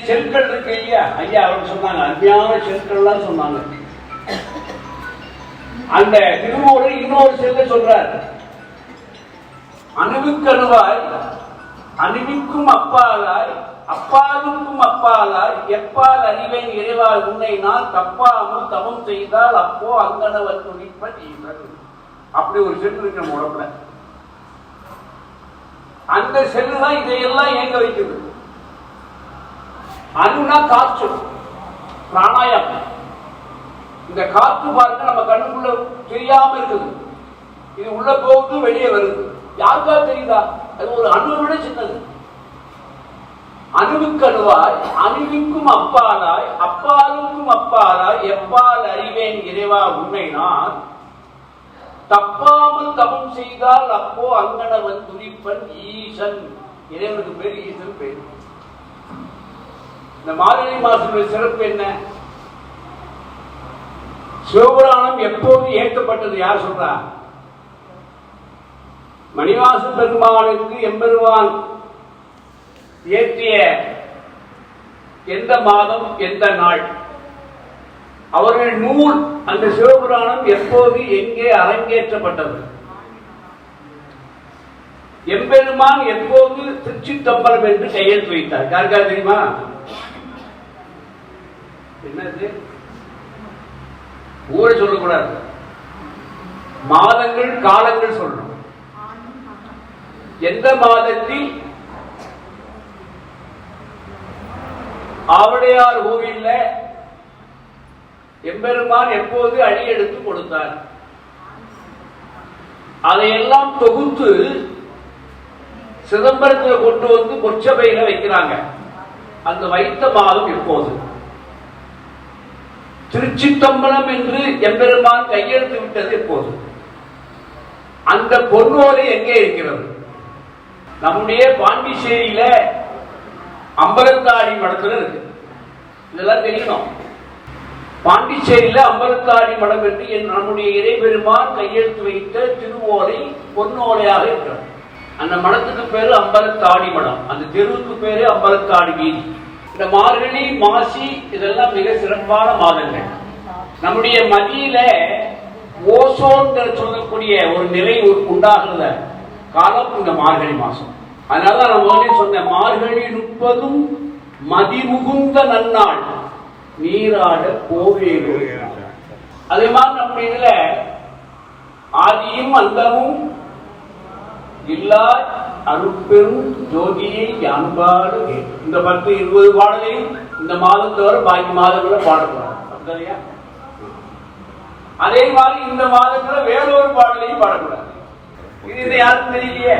செல்கள் இருக்கு இல்லையா? ஐயா அவங்க சொன்னாங்க. அருமையான செல்கள்லாம் சொன்னாங்க. அந்த திருமூரு இன்னொரு செல்ல சொல்றார். அணுவுக்கணுவாய் அணுவிக்கும் அப்பாலாய் அப்பாலுக்கும் அப்பாலாய் எப்பால் அறிவேன் இறைவால் உன்னை நான் தப்பாமல் தவம் செய்தால் அப்போ அங்கனவர் துணிப்ப ஈசன் அப்படி ஒரு செல் இருக்கு நம்ம உடம்புல. அந்த செல்லு தான் இதையெல்லாம் இயங்க வைக்குது. அணுனா காற்று. பிராணாயாமம் இந்த காற்று பாருங்க நம்ம கண்ணுக்குள்ள தெரியாம இருக்குது. இது உள்ள போகுது வெளியே வருது. யாருக்கா தெரியுதா? அது ஒரு அணு விட சின்னது. அணுவுக்கு அணுவாய் அணுவிற்கும் அப்பாலாய் அப்பாலுக்கும் அப்பாலாய் எப்பால் அறிவேன் இறைவா உண்மை நான். தப்பாமல் தவம் செய்தால் அப்போ அங்கனவன் துணிப்பன் ஈசன். இறைவனுக்கு பேர் ஈசன் பேர். இந்த மார்கழி மாசத்துடைய சிறப்பு என்ன? சிவபுராணம் எப்போது ஏற்கப்பட்டது யார் சொல்றா? மணிவாச பெருமானுக்கு எம்பெருமான் ஏற்றிய எந்த மாதம் எந்த நாள்? அவர்கள் நூல் அந்த சிவபுராணம் எப்போது எங்கே அரங்கேற்றப்பட்டது? எம்பெருமான் எப்போது திருச்சித்தம்பலம் என்று கையெழுத்து வைத்தார். யாருக்கா தெரியுமா? என்னது? ஊரை சொல்லக்கூடாது. மாதங்கள் காலங்கள் சொல்லணும். எந்த மாதத்தில்? அவடையார் கோவில்ல எம்பெருமான் எப்போது அடி எடுத்து கொடுத்தார்? அதையெல்லாம் தொகுத்து சிதம்பரத்தில் கொண்டு வந்து பொற்சபையில வைக்கிறாங்க. அந்த வைத்த மாதம் எப்போது? திருச்சித்தம்பலம் என்று எம்பெருமான் கையெழுத்து விட்டது எப்போது அந்த பொன்னோலை எங்கே இருக்கிறது? நம்முடைய பாண்டிச்சேரியில அம்பலத்தாடி மடத்துல இருக்கு. இதெல்லாம் தெரியணும். பாண்டிச்சேரியில அம்பலத்தாடி மடம் என்று என் நம்முடைய இறைபெருமான் கையெழுத்து வைத்த திருவோலை பொன்னோலையாக இருக்கிறது அந்த மடத்துக்கு பேரு அம்பலத்தாடி மடம். அந்த தெருவுக்கு பேரு அம்பலத்தாடி வீதி. இந்த மார்கழி மாசி இதெல்லாம் மிக சிறப்பான மாதங்கள். நம்முடைய மதியில ஓசோன் சொல்லக்கூடிய ஒரு நிலை உண்டாகிறத காலம் இந்த மார்கழி மாசம். அதனால நான் முதலே சொன்னேன் மார்கழி முப்பதும் மதிமுகுந்த நன்னாள். நீராட கோவேறு. அதே மாதிரி நம்முடைய இதுல ஆதியும் அந்தமும் இல்லா அருட்பெரும் ஜோதியை அன்பாடு இந்த பத்து இருபது பாடலையும் இந்த மாதம் தவிர பாக்கி மாதங்களை பாடக்கூடாது அப்படியா அதே மாதிரி இந்த மாதத்துல வேறொரு பாடலையும் பாடக்கூடாது. இது இதை யாருக்கும் தெரியலையே?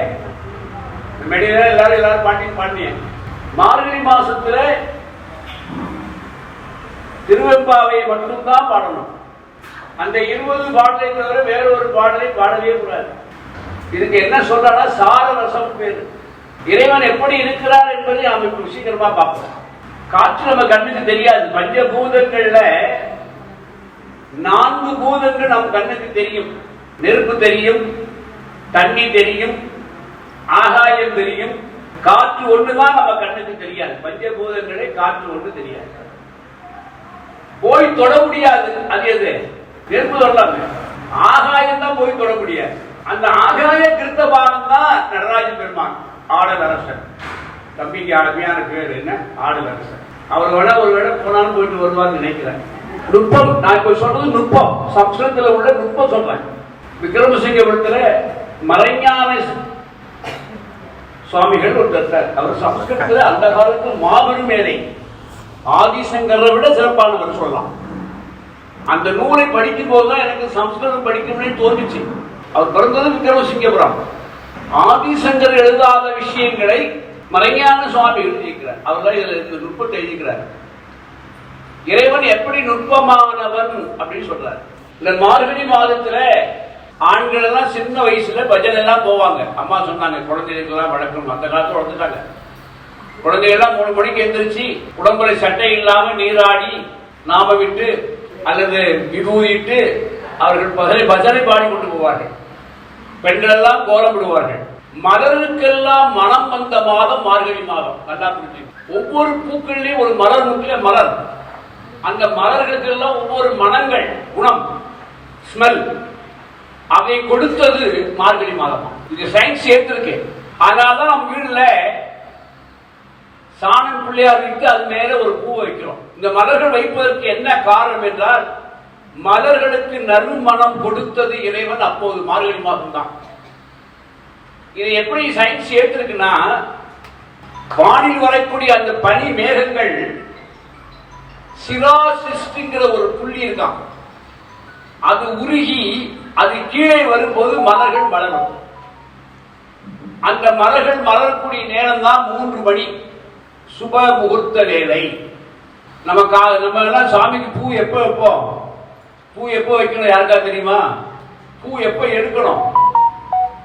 மெடியில எல்லாரும் எல்லாரும் பாட்டி பாண்டிய மார்கழி மாசத்துல திருவெம்பாவையை மட்டும்தான் பாடணும். அந்த இருபது பாடலை தவிர வேறொரு பாடலை பாடவே கூடாது. இதுக்கு என்ன சொல்றா சார ரசம் பேரு. இறைவன் எப்படி இருக்கிறார் என்பதை நாம் இப்ப சீக்கிரமா பார்ப்போம். காற்று நம்ம கண்ணுக்கு தெரியாது. பஞ்சபூதங்கள்ல நான்கு பூதங்கள் நம் கண்ணுக்கு தெரியும். நெருப்பு தெரியும் தண்ணி தெரியும் ஆகாயம் தெரியும். காற்று ஒண்ணுதான் நம்ம கண்ணுக்கு தெரியாது. பஞ்சபூதங்களே காற்று ஒன்று தெரியாது. போய் தொட முடியாது. அது எது? நெருப்பு தொடலாமே. ஆகாயம் தான் போய் தொட முடியாது. அந்த ஆகாய கிருத்தபாலம் தான் நடராஜ பெருமான். ஆடல் அரசன். தம்பிக்கு அருமையான பேர் என்ன? ஆடல் அரசன். அவர் விட ஒரு விட போனாலும் போயிட்டு வருவார்னு நினைக்கிறேன். நுட்பம் நான் இப்ப சொல்றது நுட்பம். சம்ஸ்கிருதத்துல உள்ள நுட்பம் சொல்றேன். விக்ரமசிங்கபுரத்துல மறைஞான சுவாமிகள் ஒரு தத்தர் அவர் சம்ஸ்கிருதத்துல அந்த காலத்து மாபெரும் மேதை. ஆதிசங்கரை விட சிறப்பானவர் சொல்லலாம். அந்த நூலை படிக்கும் போதுதான் எனக்கு சம்ஸ்கிருதம் படிக்கணும்னு தோன்றுச்சு அவர் பிறந்தது விக்ரமசிங்கபுரம் ஆதிசங்கர் எழுதாத விஷயங்களை மறைஞான சுவாமி எழுதியிருக்கிறார். அவர் தான் இதுல இந்த நுட்பத்தை எழுதிக்கிறார் இறைவன் எப்படி நுட்பமானவன் அப்படின்னு சொல்றார். இந்த மார்கழி மாதத்துல ஆண்கள் எல்லாம் சின்ன வயசுல பஜனை எல்லாம் போவாங்க. அம்மா சொன்னாங்க குழந்தைகளுக்கெல்லாம் வழக்கம். அந்த காலத்துல வளர்த்துட்டாங்க. குழந்தைகள்லாம் மூணு மணிக்கு எந்திரிச்சு உடம்புல சட்டை இல்லாம நீராடி நாம விட்டு அல்லது விபூதிட்டு அவர்கள் பஜனை பஜனை பாடி கொண்டு போவார்கள். பெண்கள் எல்லாம் கோலமிடுவார்கள். மலருக்கெல்லாம் மனம் வந்த மாதம் மார்கழி மாதம். நல்லா புரிஞ்சு ஒவ்வொரு பூக்கள்லயும் ஒரு மலர் முக்கிய மலர். அந்த மலர்களுக்கு எல்லாம் ஒவ்வொரு மனங்கள் குணம் ஸ்மெல் அதை கொடுத்தது மார்கழி மாதம். இது சயின்ஸ் சேர்த்திருக்கு அதனாலதான் நம்ம வீடுல சாணம் பிள்ளையார் வைத்து அது மேல ஒரு பூ வைக்கிறோம். இந்த மலர்கள் வைப்பதற்கு என்ன காரணம் என்றால் மலர்களுக்கு நறுமணம் கொடுத்தது இறைவன் அப்போது மார்கழி மாதம் தான் இது எப்படி சயின்ஸ் ஏற்றிருக்குன்னா வானில் வரக்கூடிய அந்த பனி மேகங்கள் சிராசிஸ்டிங்கிற ஒரு புள்ளி இருக்கான் அது உருகி அது கீழே வரும்போது மலர்கள் மலரும். அந்த மலர்கள் மலரக்கூடிய நேரம் தான் மூன்று மணி. சுப முகூர்த்த வேலை நமக்கு நம்ம எல்லாம் சாமிக்கு பூ எப்போ வைப்போம்? பூ எப்போ வைக்கணும் யாருக்கா தெரியுமா? பூ எப்போ எடுக்கணும்?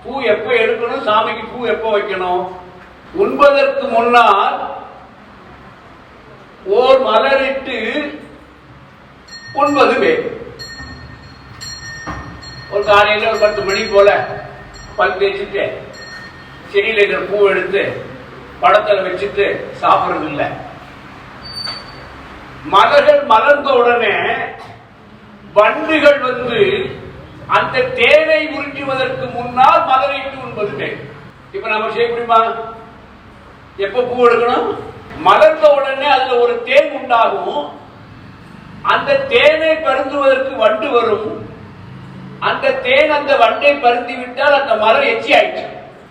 பூ எப்போ எடுக்கணும்? சாமிக்கு பூ எப்போ வைக்கணும்? உண்பதற்கு முன்னால் ஓர் மலரிட்டு உண்பது வேறு ஒரு காலையில் ஒரு பத்து மணி போல பல் தேய்ச்சிட்டு செடியில் இருக்கிற பூ எடுத்து படத்தில் வச்சுட்டு சாப்பிடுறது இல்லை மலர்கள் மலர்ந்த உடனே வண்டுகள் வந்து அந்த தேனை உறிஞ்சுவதற்கு முன்னால் மலரைட்டு உண்பது தேன். இப்ப நம்ம செய்ய முடியுமா? எப்ப பூ எடுக்கணும்? மலர்ந்த உடனே அதுல ஒரு தேன் உண்டாகும். அந்த தேனை பருந்துவதற்கு வண்டு வரும். அந்த தேன் அந்த வண்டை பருந்தி விட்டால் அந்த மலர் எச்சி ஆயிடுச்சு.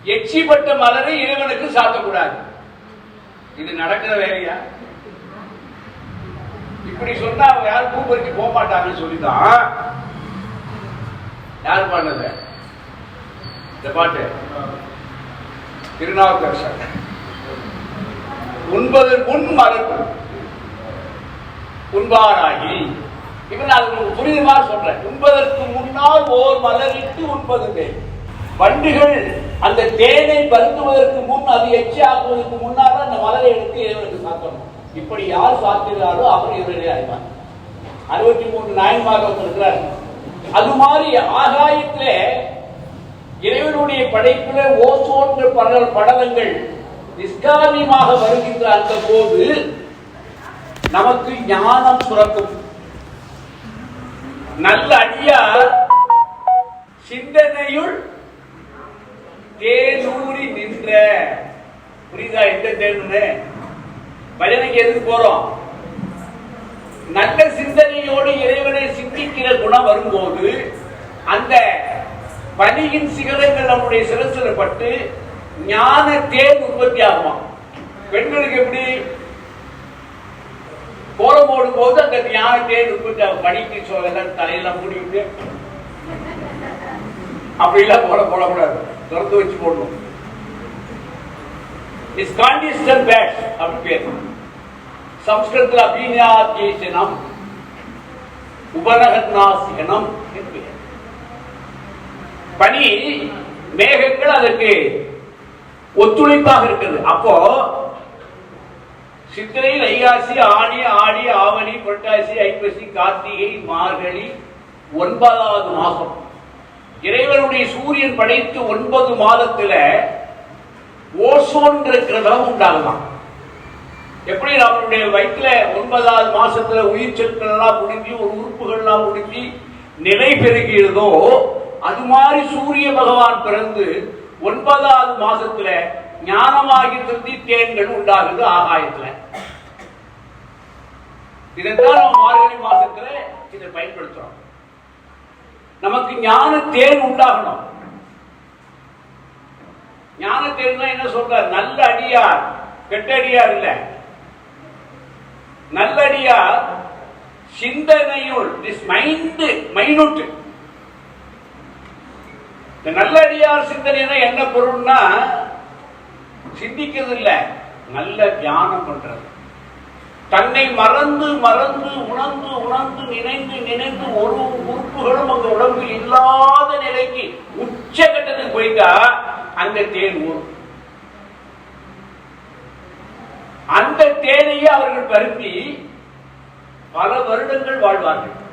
எச்சிப்பட்ட மலரை இறைவனுக்கு சாத்தக்கூடாது. இது நடக்கிற வேலையா? இப்படி சொன்னா அவங்க யாரும் பூ பறிக்க போக மாட்டாங்கன்னு சொல்லிதான் யார் பண்ணது இந்த பாட்டு. திருநாவுக்கரசர். உண்பதற்கு முன் மறப்பு உண்பாராகி. இவன் அது உங்களுக்கு புரியுமா சொல்றேன் உண்பதற்கு முன்னால் ஓர் மலரிட்டு உண்பது வண்டுகள் அந்த தேனை பருத்துவதற்கு முன் அது எச்சி ஆக்குவதற்கு முன்னால் அந்த மலரை எடுத்து இறைவனுக்கு சாத்தணும். இப்படி யார் சாத்துகிறாரோ அவர் இவரே அறிவார் அறுபத்தி மூன்று நாயன்மாக வந்திருக்கிறார் அது மாதிரி ஆகாயத்திலே இறைவனுடைய படைப்பில ஓசோன்ற படல் படலங்கள் நிஷ்காரியமாக வருகின்ற அந்த போது நமக்கு ஞானம் சுரக்கும். நல்ல அடியார் சிந்தனையுள் தேனூறி நின்ற. புரியுதா? எந்த தேனு பஜனைக்கு எதுக்கு போறோம்? நல்ல சிந்தனையோடு இறைவனை சிந்திக்கிற குணம் வரும்போது அந்த பணியின் சிகரங்கள் நம்முடைய சிரசில பட்டு ஞான தேன் உற்பத்தி ஆகுமா பெண்களுக்கு எப்படி? கோலம் போடும் போது அந்த ஞான தேன் உற்பத்தி ஆகும். பணிக்கு சோதெல்லாம் தலையெல்லாம் மூடிவிட்டு அப்படிலாம் கோலம் போடக்கூடாது. திறந்து வச்சு போடணும். இஸ் கான்டிஸ்டன் பேட் அப்படி பேர். சம்ஸ்கிருதத்தில் அபிஞாத்தேசனம் உபநகநாசிகனம் என்று பனி மேகங்கள் அதற்கு ஒத்துழைப்பாக இருக்கிறது. அப்போ சித்திரையில் ஐகாசி ஆடி ஆடி ஆவணி புரட்டாசி ஐப்பசி கார்த்திகை மார்கழி ஒன்பதாவது மாதம் இறைவனுடைய சூரியன் படைத்து ஒன்பது மாதத்துல ஓசோன் கிரகம் உண்டாகலாம் எப்படி நம்மளுடைய வயிற்றுல ஒன்பதாவது மாசத்துல உயிர் சொற்கள் எல்லாம் முடிஞ்சு ஒரு உறுப்புகள் எல்லாம் முடிஞ்சு நிலை பெருகிறதோ அது மாதிரி சூரிய பகவான் பிறந்து ஒன்பதாவது மாசத்துல ஞானமாகி திருத்தி தேன்கள் உண்டாகுது ஆகாயத்துல. இதைத்தான் நம்ம மார்கழி மாசத்துல இதை பயன்படுத்துறோம். நமக்கு ஞான தேன் உண்டாகணும். ஞான தேன் என்ன சொல்ற நல்ல அடியார் கெட்ட அடியார் இல்லை. நல்லடியார் சிந்தனையுள் திஸ் மைண்ட் மைனூட் இந்த நல்லடியார் சிந்தனைனா என்ன பொருள்னா சிந்திக்கிறது இல்ல நல்ல தியானம் பண்றது. தன்னை மறந்து மறந்து உணர்ந்து உணர்ந்து நினைந்து நினைந்து ஒரு உறுப்புகளும் அந்த உடம்பில் இல்லாத நிலைக்கு உச்சகட்டத்துக்கு போயிட்டா அந்த தேன் ஊரும் அந்த தேனையே அவர்கள் பருத்தி பல வருடங்கள் வாழ்வார்கள்.